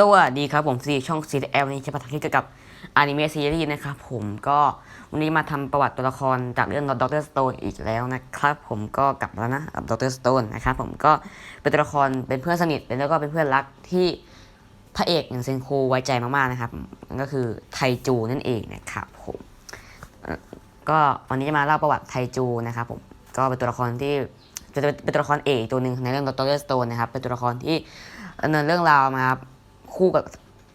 สวัสดีครับผมซีช่อง c ีเอลนี้จะมาทำคลิปเกี่ยวกับอนิเมะซีรีส์นะครับผมก็วันนี้มาทำประวัติตัวละครจากเรื่องด็อกเตอร์สโตนอีกแล้วนะครับผมก็กลับแล้วนะกับด็อกเตอร์สโตนนะครับผมก็เป็นตัวละครเป็นเพื่อนสนิทแล้วก็เป็นเพื่อนรักที่พระเอกอย่างเซนโคไว้ใจมากๆนะครับนั่นก็คือไทจูนั่นเองนะครับผมก็วันนี้จะมาเล่าประวัติไทจูนะครับผมก็เป็นตัวละครที่จะเป็นตัวละครเอกตัวหนึ่งในเรื่องด็อกเตอร์สโตนนะครับเป็นตัวละครที่ดำเนินเรื่องราวมาครับ คู่กับ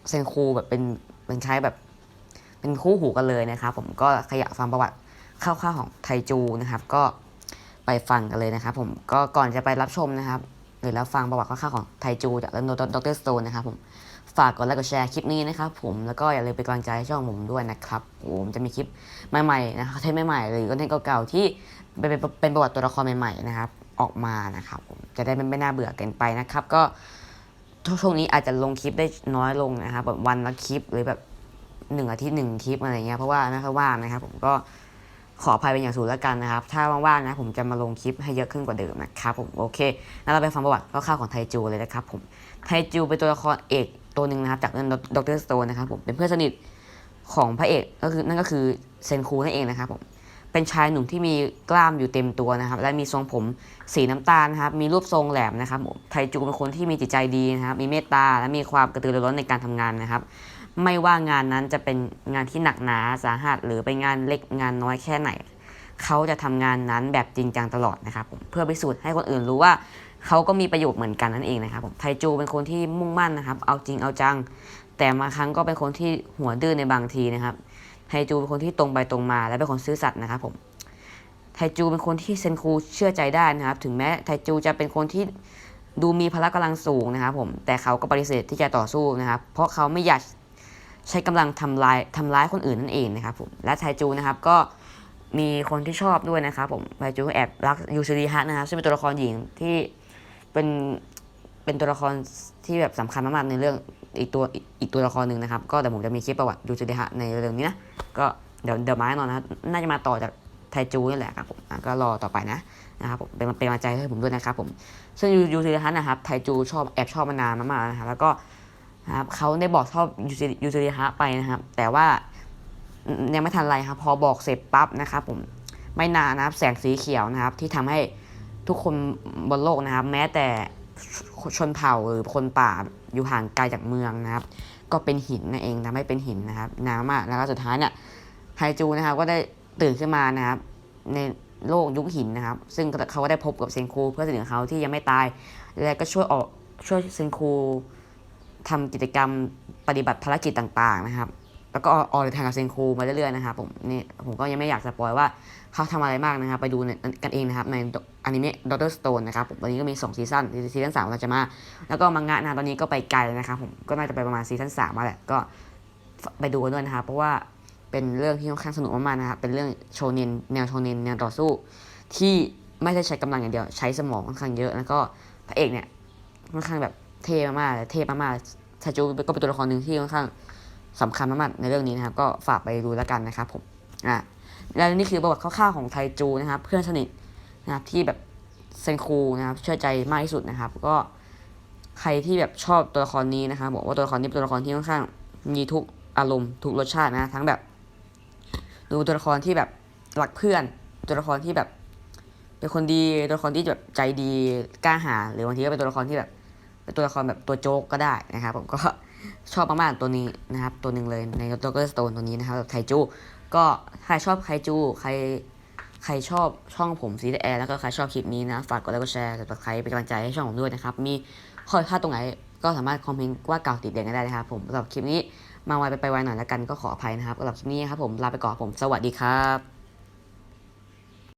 เซนคูแบบเป็นเป็นใช้แบบเป็นคู่หูกันเลยนะครับ ผมก็ขยะฟังประวัติคร่าวๆของไทจูนะครับ ก็ไปฟังกันเลยนะครับ ผมก็ก่อนจะไปรับชมนะครับ หรือรับฟังประวัติคร่าวๆของไทจูจากเรื่องด็อกเตอร์สโตนนะครับผมฝากกดไลค์กดแชร์คลิปนี้นะครับผมแล้วก็อย่าลืมเป็นกำลังใจให้ช่องผมด้วยนะครับผมจะมีคลิปใหม่ๆนะครับเทปใหม่ๆหรือคอนเทนต์เก่าๆที่เป็นเป็นประวัติตัวละครใหม่ๆนะครับ ออกมานะครับผมจะได้ไม่ไม่น่าเบื่อเกินไปนะครับ ก็ ช่วงนี้อาจจะลงคลิปได้น้อยลงนะครับแบบวันละคลิปหรือแบบหนึ่งอาทิตย์หนึ่งคลิปอะไรเงี้ยเพราะว่าไม่ค่อยว่างนะครับ ผมก็ขออภัยเป็นอย่างสูงแล้วกันนะครับ ถ้าว่างๆนะผมจะมาลงคลิปให้เยอะขึ้นกว่าเดิมนะครับผมโอเคงั้นเราไปฟังประวัติคร่าวของไทจูเลยนะครับผมไทจูเป็นตัวละครเอกตัวหนึ่งนะครับจากเรื่องด็อกเตอร์สโตนนะครับผมเป็นเพื่อนสนิทของพระเอกก็คือนั่นก็คือเซนคูนั่นเองนะครับผม เป็นชายหนุ่มที่มีกล้ามอยู่เต็มตัวนะครับ และมีทรงผมสีน้ำตาลนะครับ มีรูปทรงแหลมนะครับไทจูเป็นคนที่มีจิตใจดีนะครับ มีเมตตาและมีความกระตือรือร้นในการทำงานนะครับ ไม่ว่างานนั้นจะเป็นงานที่หนักหนาสาหัส หรือเป็นงานเล็กงานน้อยแค่ไหน เขาจะทำงานนั้นแบบจริงจังตลอดนะครับผมเพื่อพิสูจน์ให้คนอื่นรู้ว่าเขาก็มีประโยชน์เหมือนกันนั่นเองนะครับผมไทจูเป็นคนที่มุ่งมั่นนะครับ เอาจริงเอาจัง แต่บางครั้งก็เป็นคนที่หัวดื้อในบางทีนะครับ ไทจูเป็นคนที่ตรงไปตรงมา และเป็นคนซื่อสัตย์นะครับผม ไทจูเป็นคนที่เซนคูเชื่อใจได้นะครับ ถึงแม้ไทจูจะเป็นคนที่ดูมีพละกำลังสูงนะครับผม แต่เขาก็ปฏิเสธที่จะต่อสู้นะครับ เพราะเขาไม่อยากใช้กำลังทำลายทำร้ายคนอื่นนั่นเองนะครับผม และไทจูนะครับก็มีคนที่ชอบด้วยนะครับผมไทจูแอบรักยูซูริฮะนะครับซึ่งเป็นตัวละครหญิงที่เป็น เป็นตัวละครที่แบบสำคัญมากๆในเรื่องอีกตัวอีกตัวละครหนึ่งนะครับ ก็เดี๋ยวผมจะมีคลิปประวัติยูซูริฮะในเรื่องนี้นะก็เดี๋ยวเดี๋ยวมาแน่นอนนะน่าจะมาต่อจากไทจูนี่แหละครับผมก็รอต่อไปนะนะครับผมเป็นเป็นกำลังใจให้ผมด้วยนะครับผมซึ่งยูยูซิริฮันนะครับไทจูชอบแอบชอบมานานมากๆนะครับแล้วก็นะครับเขาได้บอกชอบยูซิยูซิริฮะไปนะครับ แต่ว่ายังไม่ทันไรครับ พอบอกเสร็จปั๊บนะครับผมไม่นานนะครับแสงสีเขียวนะครับ ที่ทำให้ทุกคนบนโลกนะครับ แม้แต่ ชนเผ่าหรือคนป่าอยู่ห่างไกลจากเมืองนะครับ ก็เป็นหินนั่นเองทำให้เป็นหินนะครับนานมากแล้วก็สุดท้ายเนี่ยไทจูนะครับก็ได้ตื่นขึ้นมานะครับ ในโลกยุคหินนะครับ ซึ่งเขาก็ได้พบกับเซนคูเพื่อนสนิทของเขาที่ยังไม่ตาย และก็ช่วยออกช่วยเซนคูทำกิจกรรมปฏิบัติภารกิจต่างๆนะครับ แล้วก็ออกเดินทางกับเซนคูมาเรื่อยๆนะครับผมนี่ผมก็ยังไม่อยากสปอยว่าเขาทำอะไรมากนะครับ ไปดูกันเองนะครับในอนิเมะดอกเตอร์สโตนนะครับผมตอนนี้ก็มี 2 ซีซั่นซีซั่นสามเราจะมา แล้วก็มังงะนะตอนนี้ก็ไปไกลนะครับผมก็น่าจะไปประมาณซีซั่นสามมาแหละก็ไปดูกันด้วยนะครับ เพราะว่าเป็นเรื่องที่ค่อนข้างสนุกมากๆนะครับเป็นเรื่องโชเนนแนวโชเนนแนวต่อสู้ ที่ไม่ได้ใช้กำลังอย่างเดียว ใช้สมองค่อนข้างเยอะ แล้วก็พระเอกเนี่ยค่อนข้างแบบเท่มากๆเท่มากๆชาจูก็เป็นตัวละครหนึ่งที่ค่อนข้าง สำคัญมากๆในเรื่องนี้นะครับ ก็ฝากไปดูแล้วกันนะครับผมอะแล้วนี่คือประวัติคร่าวๆของไทจูนะครับ เพื่อนสนิทนะครับที่แบบเซนคูนะครับเชื่อใจมากที่สุดนะครับ ก็ใครที่แบบชอบตัวละครนี้นะครับ บอกว่าตัวละครนี้เป็นตัวละครที่ค่อนข้างมีทุกอารมณ์ทุกรสชาตินะทั้งแบบ ดูตัวละครที่แบบรักเพื่อน ตัวละครที่แบบ เป็นคนดีตัวละครที่แบบใจดีกล้าหาญหรือบางทีก็เป็นตัวละครที่แบบ เป็นตัวละครแบบตัวโจ๊กก็ได้นะครับ ผมก็ ชอบมากๆตัวนี้นะครับตัวหนึ่งเลยในด็อกเตอร์สโตนตัวนี้นะครับแบบไทจู ก็ใครชอบไคจูใครใครชอบช่องผมซีดแอร์แล้วก็ใครชอบคลิปนี้นะ ฝากกดไลค์กดแชร์กดใครเป็นกำลังใจให้ช่องผมด้วยนะครับ มีข้อผิดพลาดตรงไหนก็สามารถคอมเมนต์ว่าเก่าติดเด่นกันได้นะครับผมสำหรับคลิปนี้มาไวไปไปไวหน่อยแล้วกันก็ขออภัยนะครับสำหรับคลิปนี้ครับผมลาไปก่อนผมสวัสดีครับ